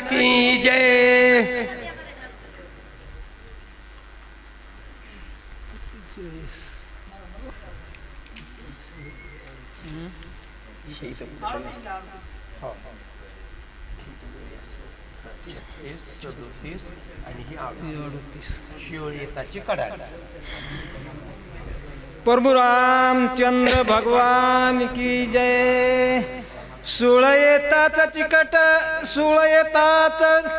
की जय प्रभू रामचंद्र भगवान की जय। सुळ येताच चिकट सुळ येताच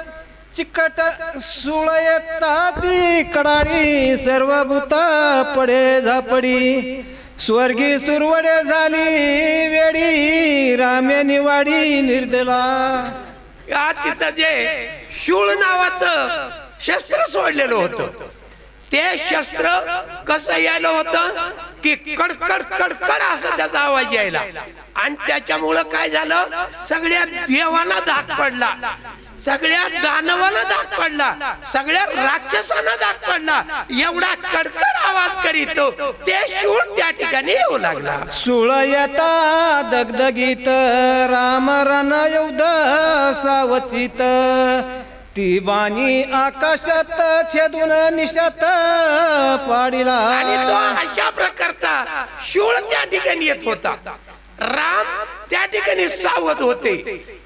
चिकट सुळ येताची कडाळी सर्व भूता पडे झापडी. स्वर्गी सुरवडे झाली वेडी रामे निवाडी निर्दला. या तिथं जे शूळ नावाचं शस्त्र सोडलेलं होतं. ते शस्त्र कसं यायला होतं? की कडकड कडकड असा त्याचा आवाज यायला. आणि त्याच्यामुळं काय झालं? सगळ्या देवांना धाक पडला. सगळ्या दानवाला धाक पडला. सगळ्या राक्षसांना धाक पडला. एवढा कडकड आवाज करीत ते शूळ त्या ठिकाणी येऊ लागला. सुळ येता दगदगीत राम रण युद्ध सावचित ती बाणी आकाशात छेदून निशात पाडिला. आणि तो अशा प्रकारचा शूळ त्या ठिकाणी येत होता. राम त्या ठिकाणी सावध होते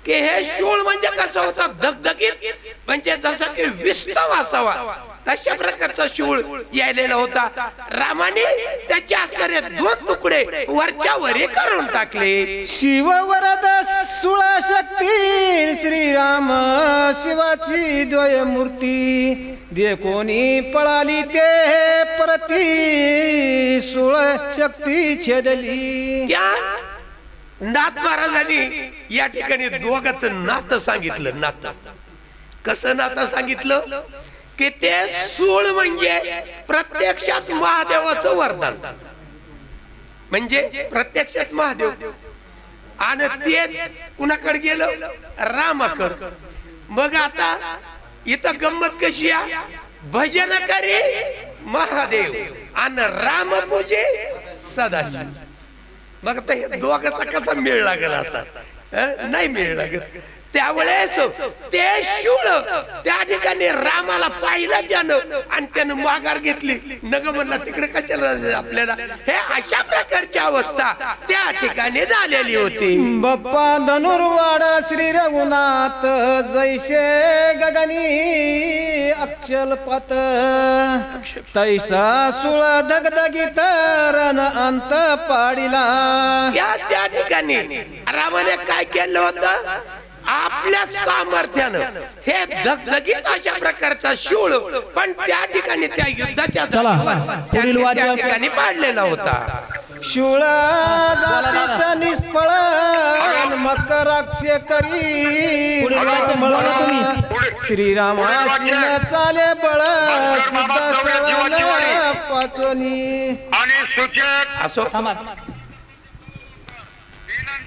की हे शूळ म्हणजे कसं होता? धगधगीत. म्हणजे जसं की विस्तव असावा. तशा प्रकारचा शूळ यायलेला होता. रामाने त्याचे असणारे दोन तुकडे वरच्या वरी करून टाकले. शिव वरद सुळ शक्ती श्रीराम. शिवाची द्वय मूर्ती. दे कोणी पळाली ते प्रती. सुळ शक्ती छेदली. त्या नाथ महाराजांनी या ठिकाणी दोघाच नातं सांगितलं नातं. कसं नातं सांगितलं? की ते सूळ म्हणजे प्रत्यक्षात महादेवाचं वरदान. म्हणजे प्रत्यक्षात महादेव. आणि ते कुणाकडे गेलं? रामाकड. मग आता इथं गंमत कशी आहे? भजन करे महादेव आणि रामपूजे सदाशिव. मग आता हे दोघाचा कसा मेळ लागेल असा? नाही मेळ लागत. त्यावेळेस ते शूळ त्या ठिकाणी रामाला पाहिलं त्यानं आणि त्यानं माघार घेतली. नग म्हणला तिकडे कशाला आपल्याला? हे अशा प्रकारची अवस्था त्या ठिकाणी झालेली होती. बाप्पा धनुर्वाड श्री रघुनाथ जैसे गगनी अक्षलपात तैसा सुळ दगदगीत रण अंत पाडिला. त्या ठिकाणी रामाने काय केलं होतं? आपल्या सामर्थ्यानं हे धगधगीत अशा प्रकारचा शूळ पण त्या ठिकाणी त्या युद्धाच्या चला, जागेवर पुढील त्यांनी त्या. ठिकाणी पाडलेला होता शूळ जातीचा निष्फळ मकराक्ष करी पुढील वाचन बोला तुम्ही. श्रीरामाशीन चाले बळ सिद्ध पाचोनी आणि सूचक असो थांबा